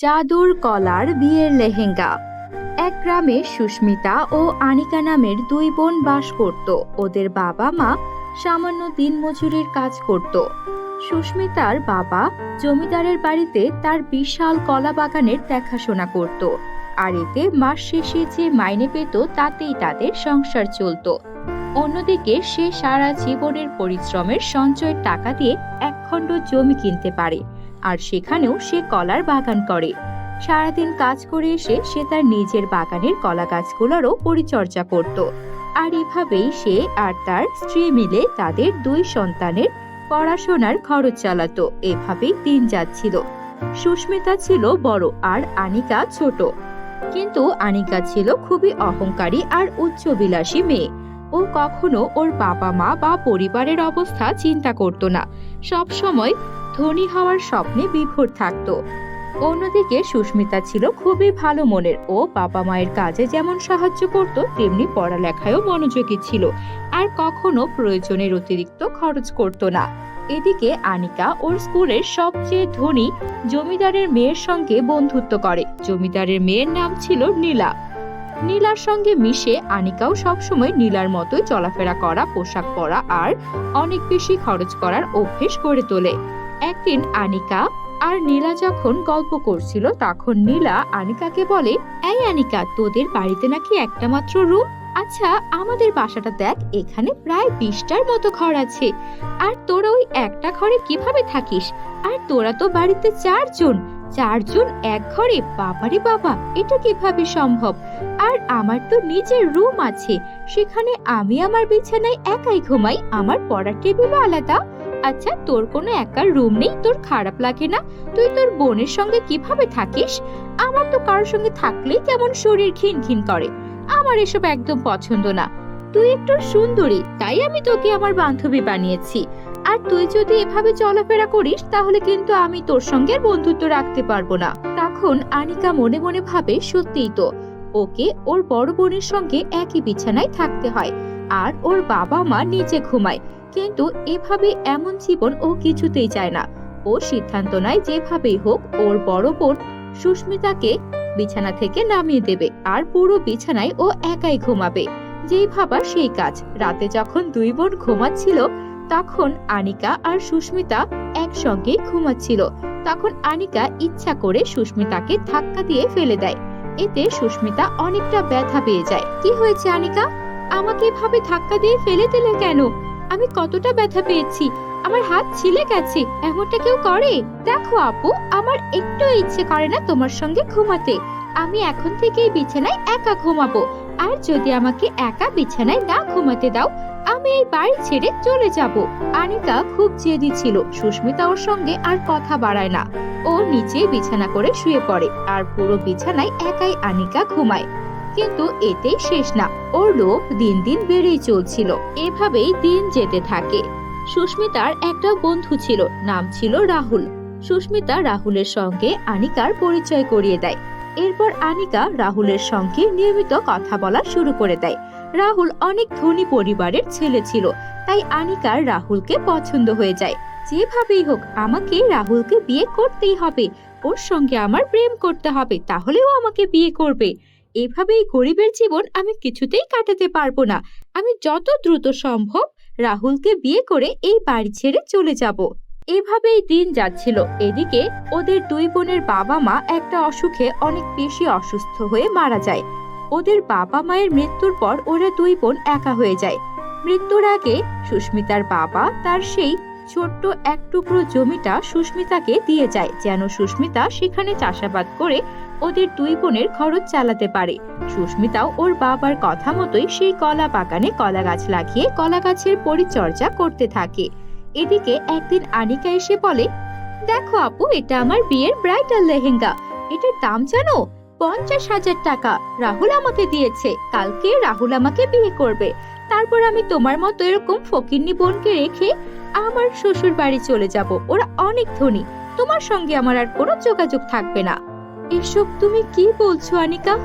জাদুর কলার বিয়ের লেহেঙ্গা। এক গ্রামে সুস্মিতা ও আনিকা নামের দুই বোন বাস করত। ওদের বাবা মা সামান্য দিনমজুরির কাজ করত। সুস্মিতার বাবা জমিদারের বাড়িতে তার বিশাল কলা বাগানের দেখাশোনা করত। আর এতে মাস শেষে যে মাইনে পেত, তাতেই তাদের সংসার চলতো। অন্যদিকে সে সারা জীবনের পরিশ্রমের সঞ্চয়ের টাকা দিয়ে একখণ্ড জমি কিনতে পারে। আর সেখানেও সে কলার বাগান করে। সারাদিন কাজ করে এসে সে তার নিজের বাগানের কলা গাছগুলোরও পরিচর্যা করত। আর এভাবেই সে আর তার স্ত্রী মিলে তাদের দুই সন্তানের পড়াশোনার খরচ চালাতো। এভাবেই দিন যাচ্ছিল। সুস্মিতা ছিল বড় আর আনিকা ছোট। কিন্তু আনিকা ছিল খুবই অহংকারী আর উচ্চবিলাসী মেয়ে। ও কখনো ওর বাবা মা বা পরিবারের অবস্থা চিন্তা করত না। সব সময় ধনী হওয়ার স্বপ্নে বিভোর থাকতো। অন্যদিকে সুস্মিতা ছিল খুবই ভালো মনের। ও বাবা মায়ের কাজে যেমন সাহায্য করত, তেমনি পড়ালেখায়ও মনোযোগী ছিল। আর কখনো প্রয়োজনের অতিরিক্ত খরচ করত না। এদিকে আনিকা ওর স্কুলের সবচেয়ে ধনী জমিদারের মেয়ের সঙ্গে বন্ধুত্ব করে। জমিদারের মেয়ের নাম ছিল নীলা। নীলার সঙ্গে মিশে আনিকাও সবসময় নীলার মতোই চলাফেরা করা, পোশাক পরা আর অনেক বেশি খরচ করার অভ্যেস গড়ে তোলে। একদিন আনিকা আর নীলা যখন গল্প করছিল, তখন নীলা আনিকাকে বলে, এই আনিকা, তোদের বাড়িতে নাকি একটা মাত্র রুম? আচ্ছা আমাদের বাসাটা দেখ, এখানে প্রায় বিশটার মতো ঘর আছে। আর তোরা ওই একটা ঘরে কীভাবে থাকিস? আর তোরা তো বাড়িতে চারজন। চারজন এক ঘরে? বাবারে বাবা, এটা কীভাবে সম্ভব? আর আমার তো নিজের রুম আছে। সেখানে আমি আমার বিছানায় একাই ঘুমাই, আমার পড়ার টেবিলও আলাদা। আচ্ছা তোর কোনো একার রুম নেই? তোর খারাপ লাগে না? তুই তোর বোনের সঙ্গে কীভাবে থাকিস? আমার তো কারোর সঙ্গে থাকলেই কেমন শরীর খিন খিন করে। আমার এসব একদম পছন্দ না। তুই একটু সুন্দরী, তাই আমি তোকে আমার বান্ধবী বানিয়েছি। আর তুই যদি এভাবে চলাফেরা করিস, তাহলে কিন্তু আমি তোর সঙ্গে বন্ধুত্ব রাখতে পারব না। তখন আনিকা মনে মনে ভাবে, সত্যিই তো, ওকে ওর বড় বোনের সঙ্গে একই বিছানায় থাকতে হয়। আর ওর বাবা মা নিচে ঘুমায়। কিন্তু এভাবে এমন জীবন ও কিছুতেই চায় না। ও সিদ্ধান্ত নেয় যেভাবেই হোক, ওর বড় বোন সুস্মিতাকে বিছানা থেকে নামিয়ে দেবে আর পুরো বিছানায় ও একাই ঘুমাবে। যেই ভাবা সেই কাজ। রাতে যখন দুই বোন ঘুমাচ্ছিল, তখন আনিকা আর সুস্মিতা একসঙ্গে ঘুমাচ্ছিল। তখন আনিকা ইচ্ছা করে সুস্মিতাকে ধাক্কা দিয়ে ফেলে দেয়। এতে সুস্মিতা অনেকটা ব্যথা পেয়ে যায়। কি হয়েছে আনিকা? আমাকে এভাবে ধাক্কা দিয়ে ফেলে দিলে কেন? আমি কতটা ব্যথা পেয়েছি। আমার হাত ছিলে গেছে, এমনটা কেউ করে? দেখো আপু, আমার একটু ইচ্ছে করে না তোমার সঙ্গে ঘুমাতে। আমি এখন থেকে এই বিছানায় একা ঘুমাবো। আর যদি আমাকে একা বিছানায় না ঘুমাতে দাও, আমি এই বাড়ি ছেড়ে চলে যাব। আনিকা খুব জেদি ছিল, সুস্মিতা ওর সঙ্গে আর কথা বাড়ায় না। ও নিচে বিছানা করে শুয়ে পড়ে, আর পুরো বিছানায় একাই আনিকা ঘুমায়। কিন্তু এতেই শেষ না। ওর লোভ দিন দিন বেড়েই চলছিল। এভাবেই দিন যেতে থাকে। সুস্মিতার একটা বন্ধু ছিল, নাম ছিল রাহুল। সুস্মিতা রাহুলের সঙ্গে আনিকার পরিচয় করিয়ে দেয়। এরপর আনিকা রাহুলের সঙ্গে নিয়মিত কথা বলা শুরু করে দেয়। রাহুল অনেক ধনী পরিবারের ছেলে ছিল, তাই আনিকার রাহুলকে পছন্দ হয়ে যায়। যেভাবেই হোক, আমাকে রাহুলকে বিয়ে করতেই হবে। ওর সঙ্গে আমার প্রেম করতে হবে তাহলেও আমাকে বিয়ে করবে। এভাবেই গরিবের জীবন আমি কিছুতেই কাটাতে পারব না। আমি যত দ্রুত সম্ভব রাহুলকে বিয়ে করে এই বাড়ি ছেড়ে চলে যাব। এভাবেই দিন যাচ্ছিল। এদিকে ওদের দুই বোনের বাবা মা একটা অসুখে অনেক বেশি অসুস্থ হয়ে মারা যায়। ওদের বাবা মায়ের মৃত্যুর পর ওরা দুই বোন একা হয়ে যায়। মৃত্যুর আগে সুস্মিতার বাবা তার সেই ছোট্ট এক টুকরো জমিটা সুস্মিতাকে দিয়ে যায়, যেন সুস্মিতা সেখানে চাষাবাদ করে ওদের দুই বোনের খরচ চালাতে পারে। সুস্মিতাও ওর বাবার কথা মতোই সেই কলা বাগানে কলা গাছ লাগিয়ে কলা গাছের পরিচর্যা করতে থাকে। এদিকে একদিন আনিকা এসে বলে, দেখো আপু, এটা আমার বিয়ের ব্রাইডাল লেহেঙ্গা। এটার দাম জানো? পঞ্চাশ হাজার টাকা। রাহুল আমাকে দিয়েছে। কালকে রাহুল আমাকে বিয়ে করবে। তারপর আমি তোমার মতো এরকম ফকিরনি বোনকে রেখে আমার শ্বশুর বাড়ি চলে যাব। ওরা অনেক ধনী। তোমার সঙ্গে আমার আর কোনো যোগাযোগ থাকবে না। এসব তুমি কি বলছো, আনিকা?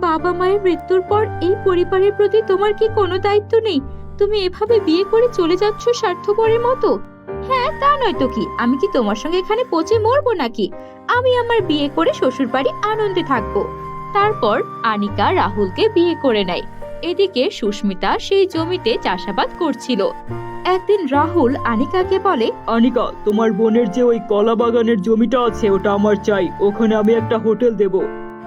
বাবা মায়ের মৃত্যুর পর এই পরিবারের প্রতি তোমার কি কোনো দায়িত্ব নেই? তুমি এভাবে বিয়ে করে চলে যাচ্ছ স্বার্থপরের মতো? হ্যাঁ তা নয় তো কি? আমি কি তোমার সঙ্গে এখানে পচে মরবো নাকি? আমি আমার বিয়ে করে শ্বশুর বাড়ি আনন্দে থাকব। তারপর আনিকা রাহুলকে বিয়ে করে নেয়। এদিকে সুস্মিতা সেই জমিতে চাষাবাদ করছিল। একদিন রাহুল আনিকাকে বলে আনিকা তোমার বোনের যে ওই কলা বাগানের জমিটা আছে ওটা আমার চাই। ওখানে আমি একটা হোটেল দেব।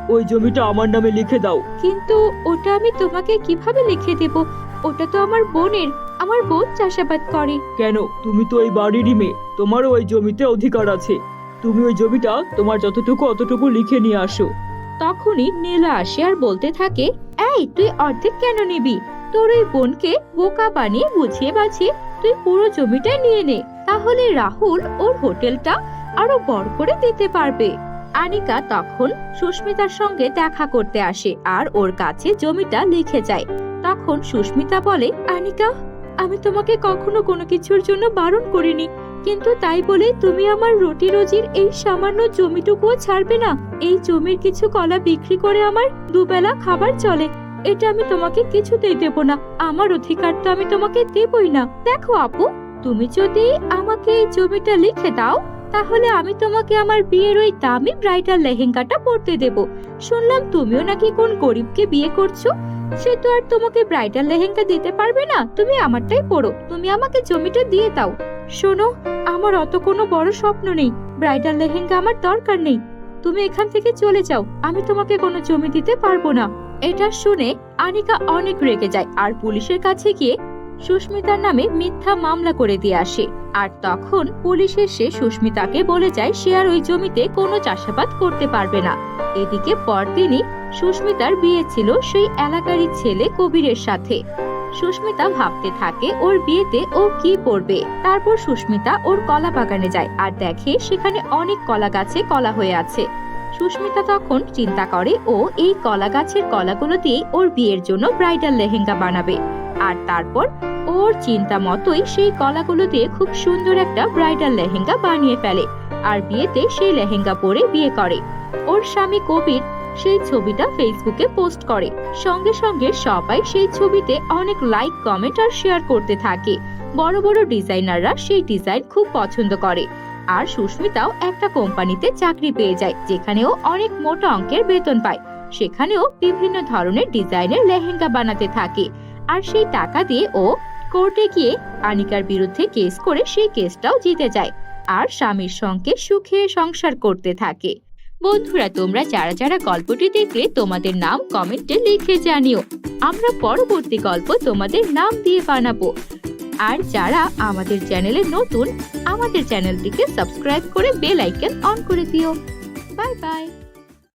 ওই জমিটা আমার নামে লিখে দাও। কিন্তু ওটা আমি তোমাকে কীভাবে লিখে দেব? ওটা তো আমার বোনের। আমার বোন চাষাবাদ করে। কেন? তুমি তো ওই বাড়িরই মেয়ে। তোমারও ওই জমিতে অধিকার আছে। তুমি ওই জমিটা তোমার যতটুকু অতটুকু লিখে নিয়ে আসো। তখনই নীলা আসে আর বলতে থাকে এই তুই অর্ধেক কেন নিবি? তোর ওই বোনকে বোকা বানিয়ে বুঝিয়ে বাঝিয়ে তুই পুরো জমিটা নিয়ে নে, তাহলে রাহুল ওর হোটেলটা আরও বড় করে দিতে পারবে। আনিকা তখন সুস্মিতার সঙ্গে দেখা করতে আসে আর ওর কাছে জমিটা লিখে যায়। তখন সুস্মিতা বলে, আনিকা, আমি তোমাকে কখনো কোনো কিছুর জন্য বারণ করিনি, কিন্তু তাই বলে তুমি আমার রুটি রোজির এই সামান্য জমিটুকুও ছাড়বে না। এই জমির কিছু কলা বিক্রি করে আমার দুবেলা খাবার চলে। এটা আমি তোমাকে কিছুতেই দেব না। আমার অধিকার তো আমি তোমাকে দেবই না। দেখো আপু, তুমি যদি আমাকে এই জমিটা লিখে দাও, তাহলে আমি তোমাকে আমার বিয়ের ওই দামি ব্রাইডাল লেহেঙ্গাটা পরতে দেব। শুনলাম তুমিও নাকি কোন গরিবকে বিয়ে করছ? সে তো আর তোমাকে ব্রাইডাল লেহেঙ্গা দিতে পারবে না, তুমি আমারটাই পরো। তুমি আমাকে জমিটা দিয়ে দাও। শোনো, আমার অত কোনো বড় স্বপ্ন নেই। ব্রাইডাল লেহেঙ্গা আমার দরকার নেই। তুমি এখান থেকে চলে যাও। আমি তোমাকে কোনো জমি দিতে পারব না। এটা শুনে আনিকা অনেক রেগে যায় আর পুলিশের কাছে গিয়ে সুস্মিতার নামে মিথ্যা মামলা করে দিয়ে আসে। আর তখন পুলিশ এসে সুস্মিতাকে বলে যায় সে আর ওই জমিতে কোনো চাষাবাদ করতে পারবে না। এদিকে পরদিনই সুস্মিতার বিয়ে ছিল সেই এলাকারই ছেলে কবিরের সাথে। সুস্মিতা ভাবতে থাকে ওর বিয়েতে ও কি পরবে। তারপর সুস্মিতা ওর কলা বাগানে যায় আর দেখে সেখানে অনেক কলা গাছে কলা হয়ে আছে। সুস্মিতা তখন চিন্তা করে, ও এই কলা গাছের কলাগুলো দিয়ে ওর বিয়ের জন্য ব্রাইডাল লেহেঙ্গা বানাবে। আর তারপর ওর চিন্তা মতোই সেই কলাগুলো দিয়ে খুব সুন্দর একটা ব্রাইডাল লেহেঙ্গা বানিয়ে ফেলে আর বিয়েতে সেই লেহেঙ্গা পরে বিয়ে করে। ওর স্বামী কবির সেই ছবিটা ফেসবুকে পোস্ট করে। সঙ্গে সঙ্গে সবাই সেই ছবিতে অনেক লাইক কমেন্ট আর শেয়ার করতে থাকে। বড় বড় ডিজাইনাররা সেই ডিজাইন খুব পছন্দ করে। আর সুস্মিতাও একটা কোম্পানিতে চাকরি পেয়ে যায়, যেখানেও অনেক মোটা অঙ্কের বেতন পায়। সেখানেও বিভিন্ন ধরনের ডিজাইনের লেহেঙ্গা বানাতে থাকে। আর সেই টাকা দিয়ে ও কোর্টে গিয়ে আনিকার বিরুদ্ধে কেস করে সেই কেসটাও জিতে যায় আর স্বামীর সঙ্গে সুখে সংসার করতে থাকে। বন্ধুরা, তোমরা যারা যারা গল্পটি দেখলে, তোমাদের নাম কমেন্টে লিখে জানিও। আমরা পরবর্তী গল্প তোমাদের নাম দিয়ে বানাবো। আর যারা আমাদের চ্যানেলে নতুন, আমাদের চ্যানেলটিকে সাবস্ক্রাইব করে বেল আইকন অন করে দিও। Bye bye.